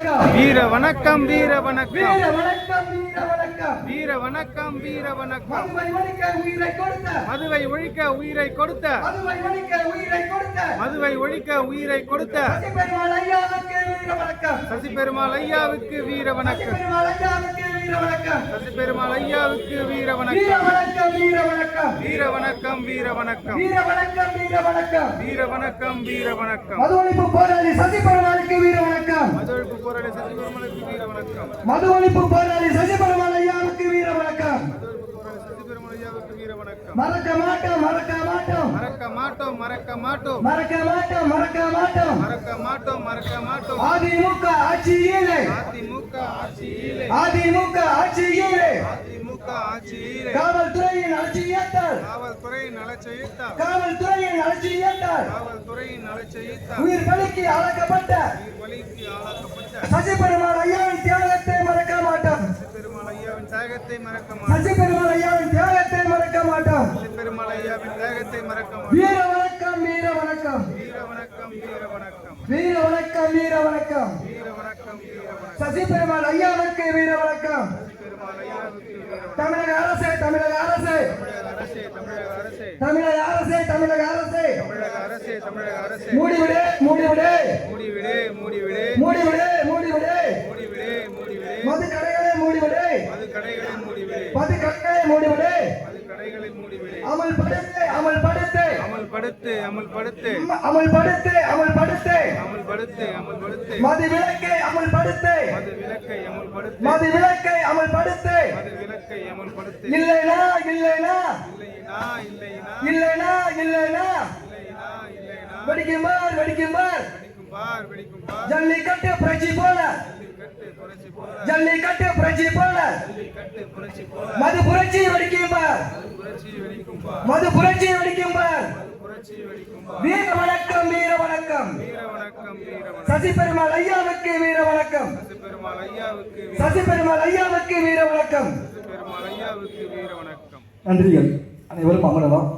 வீர வணக்கம் வீர வணக்கம் வீர வணக்கம் வீர வணக்கம். வீர வணக்கம் வீர வணக்கம் மதுவை ஒழிக்க உயிரை கொடுத்த. மதுவை ஒழிக்க உயிரை கொடுத்த. மதுவை ஒழிக்க உயிரை கொடுத்த. மதுவை ஒழிக்க உயிரை கொடுத்த. பெருமாள் ஐயாவுக்கு வீர வணக்கம் சசி பெருமாள் ஐயாவுக்கு வீர வணக்கம் சசி பெருமாள் ஐயாவுக்கு வீர வணக்கம் வீர வணக்கம் வீர வணக்கம் வீர வணக்கம் வீர வணக்கம் வீர வணக்கம் வீர வணக்கம் போராளி சசி பெருமாளுக்கு வீர வணக்கம். மது ஒழிப்பு போராளி சசி பெருமாள் ஐயாவுக்கு வீர வணக்கம். மறக்க மாட்டோம் மறக்க மாட்டோம். மறக்க மாட்டோம் மறக்க மாட்டோம். மறக்க மாட்டோம் மறக்க மாட்டோம் மறக்க மாட்டோம் மறக்க மாட்டோம் அதிமுக ஆட்சியிலே. அதிமுக ஆட்சியிலே. அதிமுக ஆட்சியிலே அதிமுக ஆட்சியிலே காவல்துறையின் அலட்சியத்தால் காவல்துறையின் நலச்செய்தார் காவல்துறையின் அலட்சியத்தால் காவல்துறையின் நலச்செய்தார் உயிர் பலிக்கு அழைக்கப்பட்ட சசி பெருமாள் ஐயாவின் தியாகத்தை மறக்க மாட்டோம் சசி பெருமாள் ஐயாவின் தியாகத்தை மறக்க மாட்டோம் வீர வணக்கம் வீர வணக்கம். வீர வணக்கம் வீர வணக்கம். சசி பெருமாள் ஐயாவுக்கு வீர வணக்கம். தமிழக அரசே தமிழக அரசே. தமிழக அரசே தமிழக அரசே. மூடிவிடு மூடிவிடு. மது கடைகளை மூடிவிடு. மது கடைகளை மூடிவிடு. அமல்படுத்து அமல்படுத்து அமல்படுத்து அமல்படுத்து அமல்படுத்து அமல்படுத்து அமல்படுத்து அமல்படுத்து மது விலக்கை அமல்படுத்து மது விலக்கை அமல்படுத்து மது விலக்கை அமல்படுத்து மது விலக்கை அமல்படுத்து இல்லைனா இல்லைனா. இல்லைனா இல்லைனா. இல்லைனா இல்லைனா. இல்லைனா இல்லைனா. வெடிக்குமார் வெடிக்குமார் வெடிக்கும் பார் வெடிக்கும் பார் ஜல்லிக்கட்டு புரட்சி போல. ஜல்லிக்கட்டு புரட்சி போல. மது புரட்சி வெடிக்கும் மது புரட்சி வெடிக்கும் வீர வணக்கம் வீர வணக்கம். சசி பெருமாள் ஐயாவுக்கு வீர வணக்கம். சசி பெருமாள் ஐயாவுக்கு வீர வணக்கம். நன்றிகள். அனைவரும் அமரலாம்.